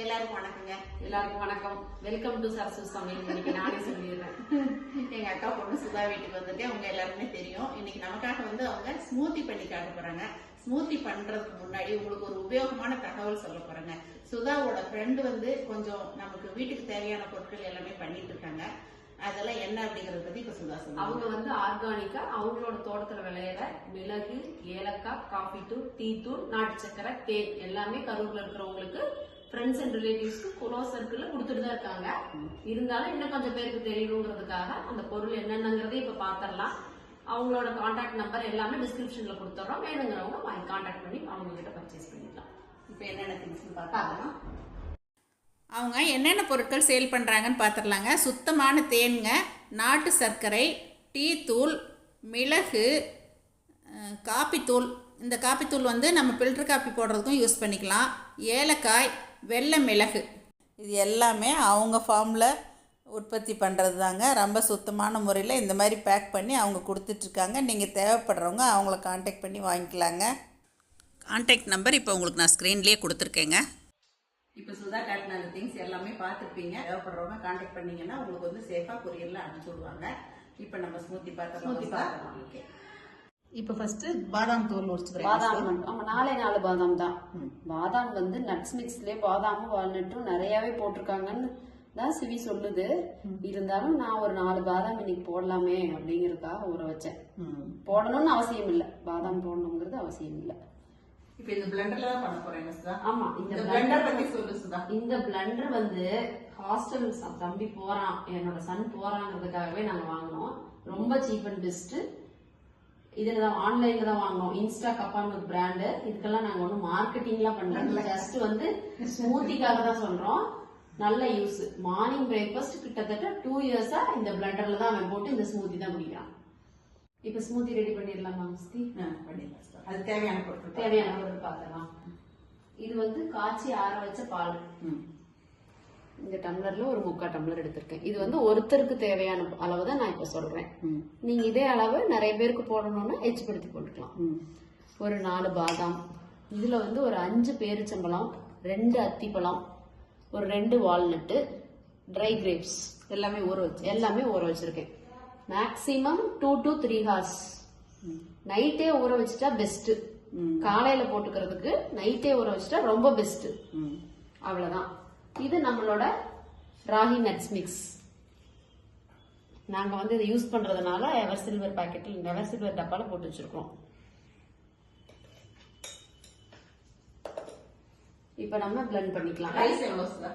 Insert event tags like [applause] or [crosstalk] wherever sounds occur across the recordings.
எல்லாருக்கும் வணக்கங்க. எல்லாருக்கும் வணக்கம். வெல்கம் டு சரசு சமையல் இன்னைக்கு நானே சொல்லிடுறேன். எங்க அக்கா பொண்ணு சுதா வீட்டுக்கு வந்துட்டு அவங்க எல்லாருமே தெரியும். இன்னைக்கு நமக்காக வந்து அவங்க ஸ்மூத்தி பண்ணி காட்ட போறாங்க. ஸ்மூத்தி பண்றதுக்கு முன்னாடி உங்களுக்கு ஒரு உபயோகமான தகவல் சொல்ல போறாங்க. சுதாவோட ஃப்ரெண்டு வந்து கொஞ்சம் நமக்கு வீட்டுக்கு தேவையான பொருட்கள் எல்லாமே பண்ணிட்டு இருக்காங்க. அதெல்லாம் என்ன அப்படிங்கறத பத்தி இப்ப சுதா சொல்லுங்க. அவங்க வந்து ஆர்கானிக்கா அவங்களோட தோட்டத்துல விளையிற மிளகு ஏலக்காய் காஃபி தூள் டீ தூள் நாட்டு சக்கரை தேன் எல்லாமே கரூர்ல இருக்கிறவங்களுக்கு ஃப்ரெண்ட்ஸ் அண்ட் ரிலேட்டிவ்ஸ்க்கு குளோஸ் சர்க்கிளில் கொடுத்துட்டு தான் இருக்காங்க. இருந்தாலும் இன்னும் கொஞ்சம் பேருக்கு தெரியணுங்கிறதுக்காக அந்த பொருள் என்னென்னங்கிறதே இப்போ பார்த்துடலாம் அவங்களோட காண்டாக்ட் நம்பர் எல்லாமே டிஸ்கிரிப்ஷனில் கொடுத்துட்றோம். வேணுங்கிறவங்க வாங்கி காண்டாக்ட் பண்ணி அவங்க கிட்ட பர்ச்சேஸ் பண்ணிக்கலாம். இப்போ என்னென்ன திங்ஸ் அதெல்லாம். அவங்க என்னென்ன பொருட்கள் சேல் பண்ணுறாங்கன்னு பார்த்துடலாங்க சுத்தமான தேன்ங்க நாட்டு சர்க்கரை டீ தூள் மிளகு காப்பித்தூள் இந்த காப்பித்தூள் வந்து நம்ம ஃபில்டர் காப்பி போடுறதுக்கும் யூஸ் பண்ணிக்கலாம். ஏலக்காய் வெள்ளை மிளகு. இது எல்லாமே அவங்க ஃபார்மில் உற்பத்தி பண்ணுறது தாங்க ரொம்ப சுத்தமான முறையில் இந்த மாதிரி பேக் பண்ணி அவங்க கொடுத்துட்ருக்காங்க. நீங்கள் தேவைப்படுறவங்க அவங்கள காண்டாக்ட் பண்ணி வாங்கிக்கலாங்க. காண்டாக்ட் நம்பர் இப்போ உங்களுக்கு நான் ஸ்க்ரீன்லேயே கொடுத்துருக்கேங்க. இப்போ சுதா காட்டின அந்த திங்ஸ் எல்லாமே பார்த்துருப்பீங்க. தேவைப்படுறவங்க காண்டாக்ட் பண்ணீங்கன்னா உங்களுக்கு வந்து சேஃபாக கொரியரில் அனுப்பிச்சி விடுவாங்க. இப்போ நம்ம ஸ்மூத்தி பார்த்தோம் Smoothie பார்க்கலாம். ஓகே இப்போ ஃபர்ஸ்ட் பாதாம் தூள் உரிச்சுக்கிறேன் பாதாம் மட்டும் ஆமா நாலே நாலு பாதாம் தான். பாதாம் வந்து நட்ஸ் மிக்ஸ்லயே பாதாமும் வால்நட்டும் நிறையவே போட்டிருக்காங்கன்னு தான் சிவி சொல்லுது. இருந்தாலும் நான் ஒரு நாலு பாதாம் இன்னைக்கு போடலாமே அப்படிங்கறதுக்காக ஊற வச்சேன். போடணும்னு அவசியம் இல்லை. பாதாம் போடணுங்கிறது அவசியம் இல்லை. இப்போ இந்த பிளெண்டர்ல தான் பண்ண போறேன் ஆமா இந்த பிளெண்டர் பத்தி சொல்லு சுதா. இந்த பிளண்டர் வந்து ஹாஸ்டல் தம்பி போறான். என்னோட சன் போறாங்கிறதுக்காகவே நாங்க வாங்கினோம். ரொம்ப சீப் அண்ட் பெஸ்ட் இதுல தான் ஆன்லைன்ல தான் வாங்கினோம் இன்ஸ்டா கப்பான்னு ஒரு பிராண்டு இதுக்கெல்லாம் நாங்க ஒன்றும் மார்க்கெட்டிங்லாம் பண்ணல ஜஸ்ட் வந்து ஸ்மூத்திக்காக தான் சொல்றோம். நல்ல யூஸ் மார்னிங் பிரேக்ஃபாஸ்ட் கிட்டத்தட்ட டூ இயர்ஸா இந்த பிளண்டர்ல தான் அவன் போட்டு இந்த ஸ்மூத்தி தான் குடிக்கிறான். இப்ப ஸ்மூத்தி ரெடி பண்ணிடலாமா முஸ்தி? பண்ணிடலாம். அது தேவையான பொருட்கள் தேவையான பொருள் பார்க்கலாம். இது வந்து காய்ச்சி ஆற வச்ச பால். இந்த டம்ளர்ல ஒரு முக்கால் டம்ளர் எடுத்திருக்கேன். இது வந்து ஒருத்தருக்கு தேவையான அளவு தான் நான் இப்ப சொல்றேன். நீங்க இதே அளவு நிறைய பேருக்கு போடணும்னா எச்சுப்படுத்தி போட்டுக்கலாம். ஒரு நாலு பாதாம். இதுல வந்து ஒரு அஞ்சு பேரிச்சம்பழம் ரெண்டு அத்திப்பழம் ஒரு ரெண்டு வால்நட்டு ட்ரை கிரேப்ஸ் எல்லாமே ஊற வச்சு எல்லாமே ஊற வச்சிருக்கேன். Maximum two to three hours நைட்டே ஊற வச்சுட்டா பெஸ்ட். காலையில போட்டுக்கிறதுக்கு நைட்டே ஊற வச்சுட்டா ரொம்ப பெஸ்ட். அவ்வளவுதான். இது நம்மளோட ராகி நட்ஸ் மிக்ஸ் நாங்க வந்து இதை யூஸ் பண்றதுனால எவர் சில்வர் பாக்கெட்டில் எவர் சில்வர் டப்பால போட்டு வச்சிருக்கோம். இப்ப நம்ம பிளெண்ட் பண்ணிக்கலாம். பிரைஸ் எவ்வளோ சுதா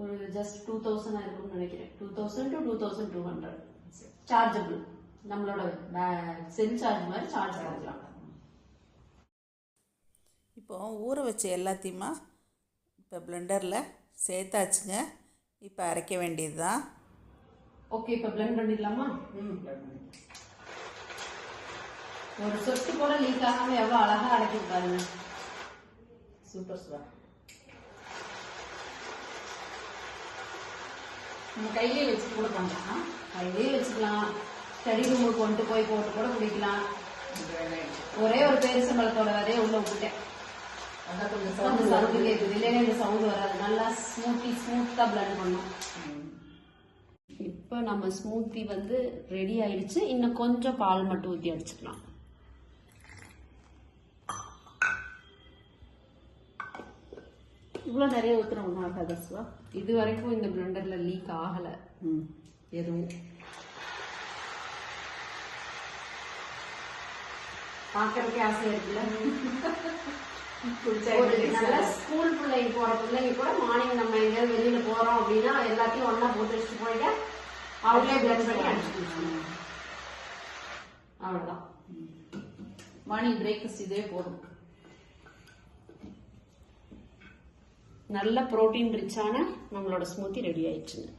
ஒரு ஜஸ்ட் டூ தௌசண்ட் இருக்கும்னு நினைக்கிறேன். Two thousand to two thousand two hundred chargeable நம்மளோட செல் சார்ஜ் மாதிரி சார்ஜ் பண்ணிக்கலாம். இப்போ ஊற வச்ச எல்லாத்தையுமா இப்போ பிளெண்டரில் சேர்த்தாச்சுங்க. இப்போ அரைக்க வேண்டியது தான் ஓகே இப்ப பிளெண்ட் பண்ணிடலாமா? ம் ஒரு சொட்டு கூட லீக் ஆகாம எவ்வளவு அழகா அடக்கி பாருங்க. சூப்பர் சுதா நம்ம கையிலே வச்சுட்டு கூட பண்ணலாம். கையிலே வச்சுக்கலாம். ஸ்டடி ரூமுக்கு கொண்டு போய் போட்டு கூட குடிக்கலாம். ஒரே ஒரு பேரிசம்பளத்தோட விதைய உள்ள விட்டுட்டேன். அதான் கொஞ்சம் அந்த சவுண்ட் சவுண்டு இல்லைன்னா இந்த சவுண்ட் வராது. நல்லா ஸ்மூத்தி ஸ்மூத்தா பிளண்ட் பண்ணும். இப்போ நம்ம ஸ்மூத்தி வந்து ரெடி ஆயிடுச்சு. இன்னும் கொஞ்சம் பால் மட்டும் ஊற்றி அடிச்சுக்கலாம். இவ்வளோ நிறைய ஊற்றுறோம் ஒன்றும் ஆகாதா இது வரைக்கும் இந்த பிளெண்டர்ல லீக் ஆகல. ம். எதுவும்? பார்க்கறதுக்கே ஆசையா இருக்குல்ல? [laughs] ஒரு நல்ல ஸ்கூல் பிள்ளைங்க போற பிள்ளைங்க கூட மார்னிங் நம்ம எங்கேயாவது வெளியில போறோம் அப்படின்னா எல்லாத்தையும் ஒண்ணா போட்டு வச்சுட்டு போயிட்டு அவங்களே பிளட் பண்ணி அடிச்சுட்டு அவ்வளவுதான். மார்னிங் பிரேக்ஃபாஸ்ட் இதே போதும். நல்ல புரோட்டீன் ரிச்சான நம்மளோட ஸ்மூத்தி ரெடி ஆயிடுச்சுங்க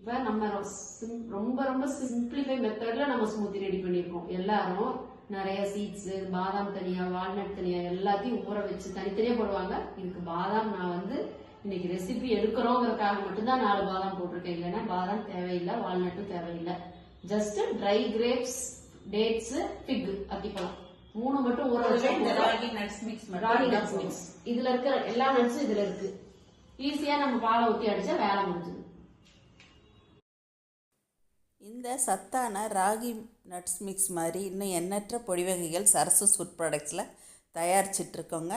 இப்ப நம்ம ரொம்ப ரொம்ப சிம்பிளிஃபை மெத்தட்ல நம்ம ஸ்மூத்தி ரெடி பண்ணியிருக்கோம். எல்லாரும் நிறைய சீட்ஸ் பாதாம் தனியா வால்நட் தனியா எல்லாத்தையும் ஊற வச்சு தனித்தனியா போடுவாங்க. இதுக்கு பாதாம் நான் வந்து இன்னைக்கு ரெசிபி எடுக்கிறோங்கிறதுக்காக மட்டும்தான் நாலு பாதாம் போட்டிருக்கேன். இல்லைன்னா பாதாம் தேவையில்லை வால்நட்டும் தேவையில்லை. Just dry grapes dates fig அத்திப்பழம் மூணு மட்டும் ஊற வச்சா. Ragi nuts mix ragi nuts mix இதுல இருக்கிற எல்லா நட்ஸும் இதுல இருக்கு. ஈஸியா நம்ம பாலை ஊத்தி அடிச்சா வேலை முடிஞ்சுது. இந்த சத்தான ராகி நட்ஸ் மிக்ஸ் மாதிரி இன்னும் எண்ணற்ற பொடி வகைகள் சரசு ஃபுட் ப்ராடக்ட்ஸில் தயாரிச்சிட்ருக்கோங்க.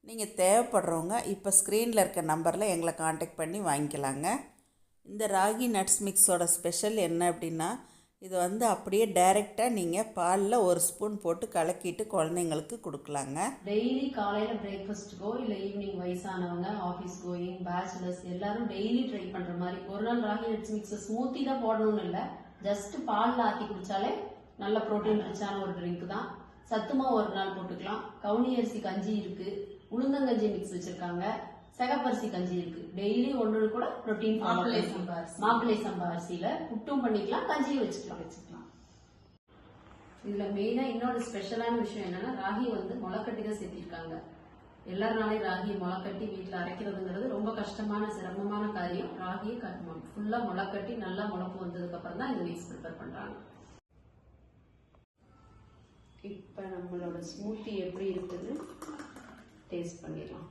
நீங்கள் தேவைப்படுறவங்க இப்போ ஸ்க்ரீனில் இருக்க நம்பரில் எங்களை காண்டாக்ட் பண்ணி வாங்கிக்கலாங்க. இந்த ராகி நட்ஸ் மிக்ஸோட ஸ்பெஷல் என்ன அப்படின்னா இது வந்து அப்படியே டைரெக்டாக நீங்கள் பாலில் ஒரு ஸ்பூன் போட்டு கலக்கிட்டு குழந்தைங்களுக்கு கொடுக்கலாங்க. டெய்லி காலையில் பிரேக்ஃபாஸ்ட்டுக்கோ இல்லை ஈவினிங் வயசானவங்க ஆஃபீஸ் கோயிங் பேச்சுலர்ஸ் எல்லாரும் டெய்லி ட்ரை பண்ணுற மாதிரி ஒரு நாள் ராகி நட்ஸ் மிக்ஸை ஸ்மூத்தி தான் போடணும்னு இல்லை. ஜஸ்ட் பால்ல ஆற்றி குடித்தாலே நல்ல புரோட்டீன் ரிச்சான ஒரு ட்ரிங்க் தான். சத்துமா ஒரு நாள் போட்டுக்கலாம். கவுனி அரிசி கஞ்சி இருக்குது உளுந்தங்கஞ்சி மிக்ஸ் வச்சுருக்காங்க. செகப்பரிசி கஞ்சி இருக்கு. டெய்லி ஒன்று கூட புரோட்டீன் மாப்பிள்ளை சம்பா. மாப்பிள்ளை சம்பா அரிசியில புட்டும் பண்ணிக்கலாம் கஞ்சியும் வச்சுக்கலாம். வச்சுக்கலாம். இதுல மெயினா இன்னொரு ஸ்பெஷலான விஷயம் என்னன்னா ராகி வந்து முளைக்கட்டி தான் சேர்த்திருக்காங்க. எல்லாருனாலையும் ராகி முளைக்கட்டி வீட்டுல அரைக்கிறதுங்கிறது ரொம்ப கஷ்டமான சிரமமான காரியம். ராகியை கட்டணும் ஃபுல்லா முளைக்கட்டி நல்லா முளைப்பு வந்ததுக்கு அப்புறம் தான் இந்த மிக்ஸ் ப்ரிப்பேர் பண்றாங்க. இப்ப நம்மளோட ஸ்மூத்தி எப்படி இருக்குன்னு டேஸ்ட் பண்ணிடலாம்.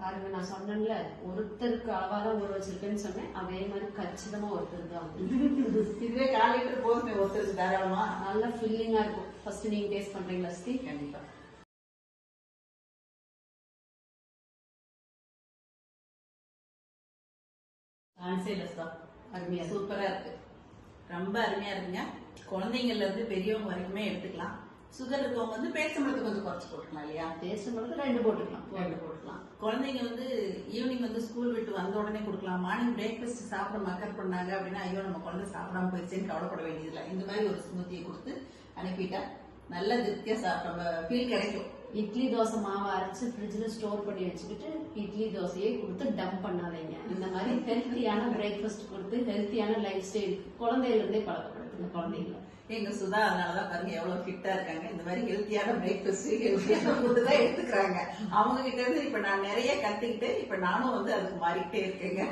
பாருங்க நான் சொன்னேன்ல ஒருத்தருக்கு அளவா தான் ஊற வச்சிருக்கேன்னு சொன்னேன். அதே மாதிரி கச்சிதமா ஒருத்தருக்கு தான் [laughs] இதுவே கால் லிட்டர் போதுமே ஒருத்தருக்கு தாராளமா? நல்லா ஃபில்லிங்கா இருக்கும். ஃபர்ஸ்ட் நீங்க டேஸ்ட் பண்றீங்களா ஸ்ரீ? கண்டிப்பா. அருமையா. சூப்பரா இருக்கு. ரொம்ப அருமையா இருக்குங்க. குழந்தைங்கள்ல இருந்து பெரியவங்க வரைக்குமே எடுத்துக்கலாம். சுகர் இருக்கவங்க வந்து பேச்சம்பழத்தை கொஞ்சம் குறைச்சு போட்டுக்கலாம் இல்லையா? மட்டும் ரெண்டு போட்டுக்கலாம். ரெண்டு போட்டுக்கலாம். குழந்தைங்க வந்து ஈவினிங் வந்து ஸ்கூல் விட்டு வந்த உடனே கொடுக்கலாம். மார்னிங் பிரேக்ஃபாஸ்ட் சாப்பிட மக்கர் பண்ணாங்க அப்படின்னா ஐயோ நம்ம குழந்தை சாப்பிடாம போயிடுச்சுன்னு கவலைப்பட வேண்டியதில்லை. இந்த மாதிரி ஒரு ஸ்மூத்தியை கொடுத்து அனுப்பிட்டா நல்ல திருப்தியா சாப்பிட்ட ஃபீல் கிடைக்கும். இட்லி தோசை மாவை அரைச்சு ஃப்ரிட்ஜ்ல ஸ்டோர் பண்ணி வச்சுக்கிட்டு இட்லி தோசையை கொடுத்து டம்ப் பண்ணாதீங்க. இந்த மாதிரி ஹெல்த்தியான பிரேக்ஃபாஸ்ட் கொடுத்து ஹெல்த்தியான லைஃப் ஸ்டைல் குழந்தையில இருந்தே பழக்கப்படுத்துங்க குழந்தைங்கள. எங்க சுதா அதனாலதான் பாருங்க எவ்வளவு ஃபிட்டா இருக்காங்க. இந்த மாதிரி ஹெல்த்தியான பிரேக்ஃபாஸ்ட் ஹெல்த்தியான ஃபுட்டு தான் எடுத்துக்கிறாங்க. அவங்க கிட்ட இருந்து இப்ப நான் நிறைய கத்துக்கிட்டு இப்ப நானும் வந்து அதுக்கு மாறிக்கிட்டே இருக்கேங்க.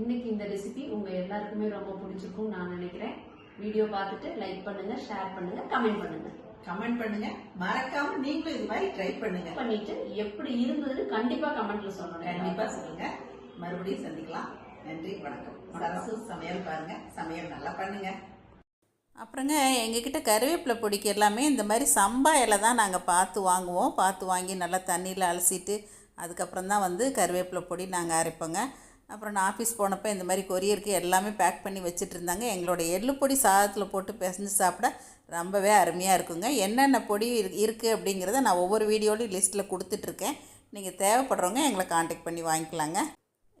இன்னைக்கு இந்த ரெசிபி உங்க எல்லாருக்குமே ரொம்ப பிடிச்சிருக்கும் நான் நினைக்கிறேன். வீடியோ பார்த்துட்டு லைக் பண்ணுங்க ஷேர் பண்ணுங்க கமெண்ட் பண்ணுங்க. கமெண்ட் பண்ணுங்க. மறக்காம நீங்களும் இது மாதிரி ட்ரை பண்ணுங்க. பண்ணிட்டு எப்படி இருந்ததுன்னு கண்டிப்பா கமெண்ட்ல சொல்லணும் கண்டிப்பா சொல்லுங்க. மறுபடியும் சந்திக்கலாம். நன்றி வணக்கம். சமையல் பாருங்க. சமையல் நல்லா பண்ணுங்க. அப்புறங்க எங்ககிட்ட கருவேப்பிலை பொடிக்கு எல்லாமே இந்த மாதிரி சம்பா இலை தான் நாங்கள் பார்த்து வாங்குவோம். பார்த்து வாங்கி நல்லா தண்ணியில் அலசிட்டு அதுக்கப்புறம் தான் வந்து கருவேப்பிலை பொடி நாங்கள் அரைப்போங்க. அப்புறம் நான் ஆஃபீஸ் போனப்போ இந்த மாதிரி கொரியருக்கு எல்லாமே பேக் பண்ணி வச்சுட்டு இருந்தாங்க. எங்களோட எள்ளு பொடி சாதத்தில் போட்டு பிசைஞ்சு சாப்பிட ரொம்பவே அருமையாக இருக்குங்க. என்னென்ன பொடி இருக்குது அப்படிங்கிறத நான் ஒவ்வொரு வீடியோலையும் லிஸ்ட்டில் கொடுத்துட்ருக்கேன். நீங்கள் தேவைப்படுறவங்க எங்களை காண்டாக்ட் பண்ணி வாங்கிக்கலாங்க.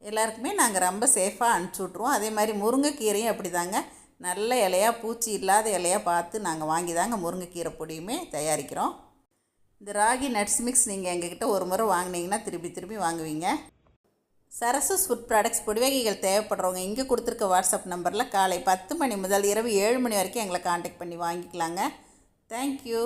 எல்லாருக்குமே நாங்கள் ரொம்ப சேஃபாக அனுப்பிச்சி விட்ருவோம் அதே மாதிரி முருங்கைக்கீரையும் அப்படி தாங்க நல்ல இலையா பூச்சி இல்லாத இலையாக பார்த்து நாங்கள் வாங்கி தாங்க முருங்கைக்கீரை பொடியுமே தயாரிக்கிறோம். இந்த ராகி நட்ஸ் மிக்ஸ் நீங்கள் எங்ககிட்ட ஒரு முறை வாங்கினீங்கன்னா திருப்பி திருப்பி வாங்குவீங்க. சரசஸ் ஃபுட் ப்ராடக்ட்ஸ் பொடி வகைகள் தேவைப்படுறவங்க இங்கே கொடுத்துருக்க வாட்ஸ்அப் நம்பரில் காலை பத்து மணி முதல் இரவு ஏழு மணி வரைக்கும் எங்களை காண்டாக்ட் பண்ணி வாங்கிக்கலாங்க. தேங்க்யூ